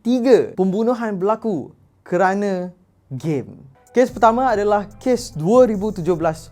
tiga pembunuhan berlaku kerana game. Kes pertama adalah kes 2017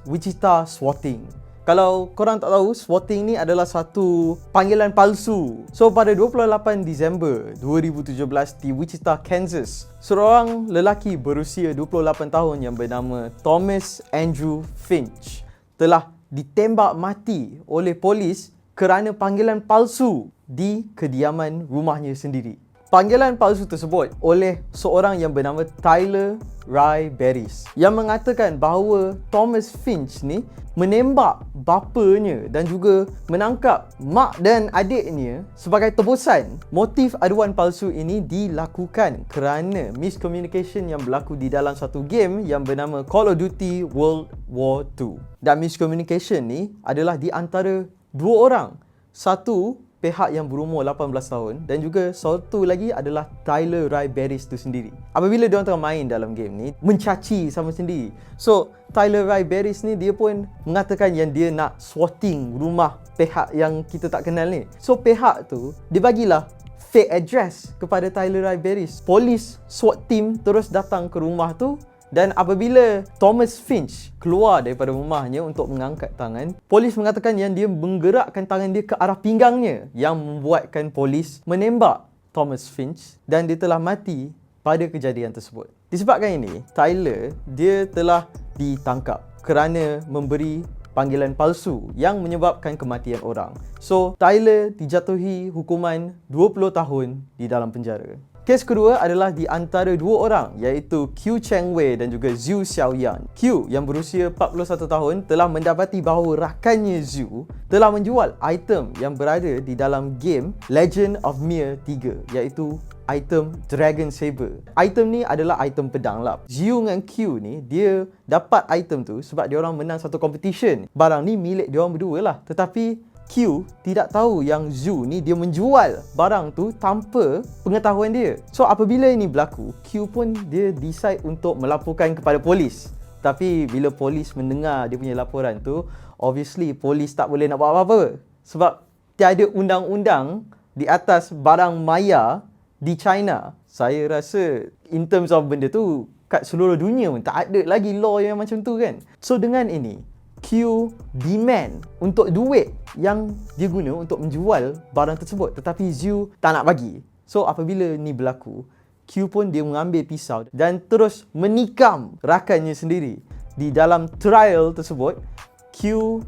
Wichita swatting. Kalau korang tak tahu, swatting ni adalah satu panggilan palsu. So pada 28 Disember 2017 di Wichita, Kansas, seorang lelaki berusia 28 tahun yang bernama Thomas Andrew Finch telah ditembak mati oleh polis kerana panggilan palsu di kediaman rumahnya sendiri. Panggilan palsu tersebut oleh seorang yang bernama Tyler Ray Barris yang mengatakan bahawa Thomas Finch ni menembak bapanya dan juga menangkap mak dan adiknya sebagai tebusan. Motif aduan palsu ini dilakukan kerana miscommunication yang berlaku di dalam satu game yang bernama Call of Duty World War II. Dan miscommunication ni adalah di antara dua orang. Satu pihak yang berumur 18 tahun dan juga satu lagi adalah Tyler Ray Barris tu sendiri. Apabila dia orang tengah main dalam game ni, mencaci sama sendiri. So, Tyler Ray Barris ni dia pun mengatakan yang dia nak swatting rumah pihak yang kita tak kenal ni. So, pihak tu dia bagilah fake address kepada Tyler Ray Barris. Polis SWAT team terus datang ke rumah tu dan apabila Thomas Finch keluar daripada rumahnya untuk mengangkat tangan, polis mengatakan yang dia menggerakkan tangan dia ke arah pinggangnya yang membuatkan polis menembak Thomas Finch dan dia telah mati pada kejadian tersebut. Disebabkan ini, Tyler dia telah ditangkap kerana memberi panggilan palsu yang menyebabkan kematian orang. So, Tyler dijatuhi hukuman 20 tahun di dalam penjara. Kes kedua adalah di antara dua orang iaitu Q Cheng Wei dan juga Zhu Xiaoyan. Q yang berusia 41 tahun telah mendapati bahawa rakannya Zhu telah menjual item yang berada di dalam game Legend of Mir 3 iaitu item Dragon Saber. Item ni adalah item pedang lah. Zhu dengan Q ni dia dapat item tu sebab dia orang menang satu competition. Barang ni milik dia orang berdua lah. Tetapi Q tidak tahu yang Zhu ni dia menjual barang tu tanpa pengetahuan dia. So apabila ini berlaku, Q pun dia decide untuk melaporkan kepada polis. Tapi bila polis mendengar dia punya laporan tu, obviously polis tak boleh nak buat apa-apa. Sebab tiada undang-undang di atas barang maya di China. Saya rasa in terms of benda tu kat seluruh dunia pun tak ada lagi law yang macam tu kan. So dengan ini, Q demand untuk duit yang dia guna untuk menjual barang tersebut tetapi Zhu tak nak bagi. So apabila ni berlaku, Q pun dia mengambil pisau dan terus menikam rakannya sendiri. Di dalam trial tersebut,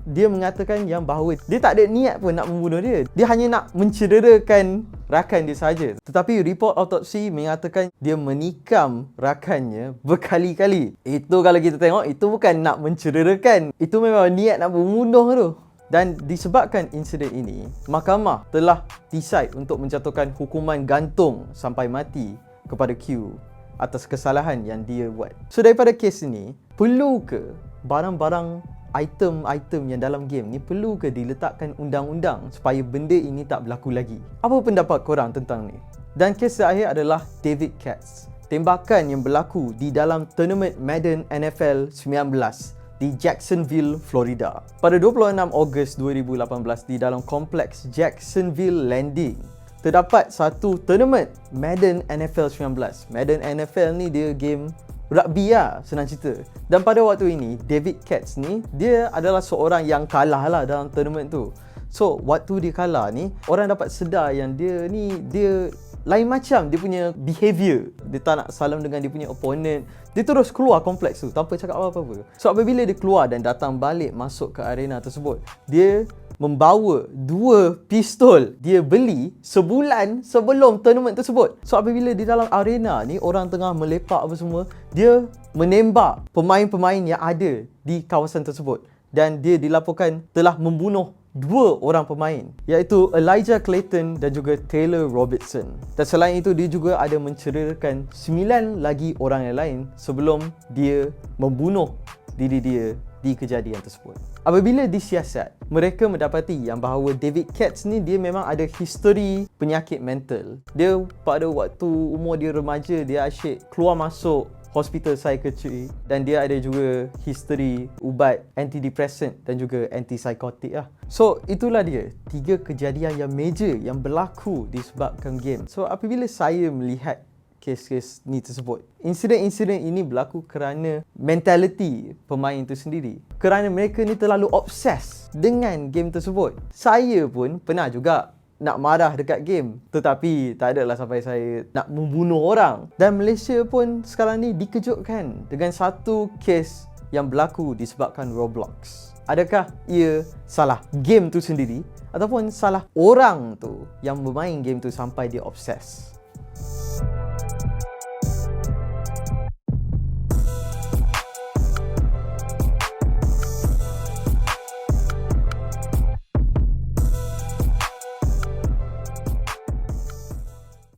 Dia mengatakan yang bahawa dia tak ada niat pun nak membunuh dia. Dia hanya nak mencederakan rakan dia saja. Tetapi report autopsi mengatakan dia menikam rakannya berkali-kali. Itu kalau kita tengok itu bukan nak mencederakan. Itu memang niat nak membunuh tu. Dan disebabkan insiden ini, mahkamah telah decide untuk menjatuhkan hukuman gantung sampai mati kepada Q atas kesalahan yang dia buat. So daripada kes ini, perlu ke barang-barang item-item yang dalam game ni perlu ke diletakkan undang-undang supaya benda ini tak berlaku lagi? Apa pendapat korang tentang ni? Dan kes terakhir adalah David Katz. Tembakan yang berlaku di dalam tournament Madden NFL 19 di Jacksonville, Florida. Pada 26 Ogos 2018 di dalam kompleks Jacksonville Landing, terdapat satu tournament Madden NFL 19. Madden NFL ni dia game rugby lah senang cerita. Dan pada waktu ini David Katz ni dia adalah seorang yang kalah lah dalam tournament tu. So waktu dia kalah ni orang dapat sedar yang dia ni dia lain macam. Dia punya behavior dia tak nak salam dengan dia punya opponent. Dia terus keluar kompleks tu tanpa cakap apa-apa. So apabila dia keluar dan datang balik masuk ke arena tersebut dia membawa dua pistol dia beli sebulan sebelum tournament tersebut. So apabila di dalam arena ni orang tengah melepak apa semua, dia menembak pemain-pemain yang ada di kawasan tersebut dan dia dilaporkan telah membunuh dua orang pemain iaitu Elijah Clayton dan juga Taylor Robertson. Dan selain itu dia juga ada mencederakan sembilan lagi orang yang lain sebelum dia membunuh diri dia di kejadian tersebut. Apabila disiasat, mereka mendapati yang bahawa David Katz ni dia memang ada history penyakit mental. Dia pada waktu umur dia remaja, dia asyik keluar masuk hospital psychiatry dan dia ada juga history ubat antidepressant dan juga antipsychotic lah. So itulah dia tiga kejadian yang major yang berlaku disebabkan game. So apabila saya melihat kes-kes ni tersebut. Insiden-insiden ini berlaku kerana mentality pemain itu sendiri. Kerana mereka ni terlalu obses dengan game tersebut. Saya pun pernah juga nak marah dekat game tetapi tak adalah sampai saya nak membunuh orang dan Malaysia pun sekarang ni dikejutkan dengan satu kes yang berlaku disebabkan Roblox adakah ia salah game tu sendiri ataupun salah orang tu yang bermain game tu sampai dia obses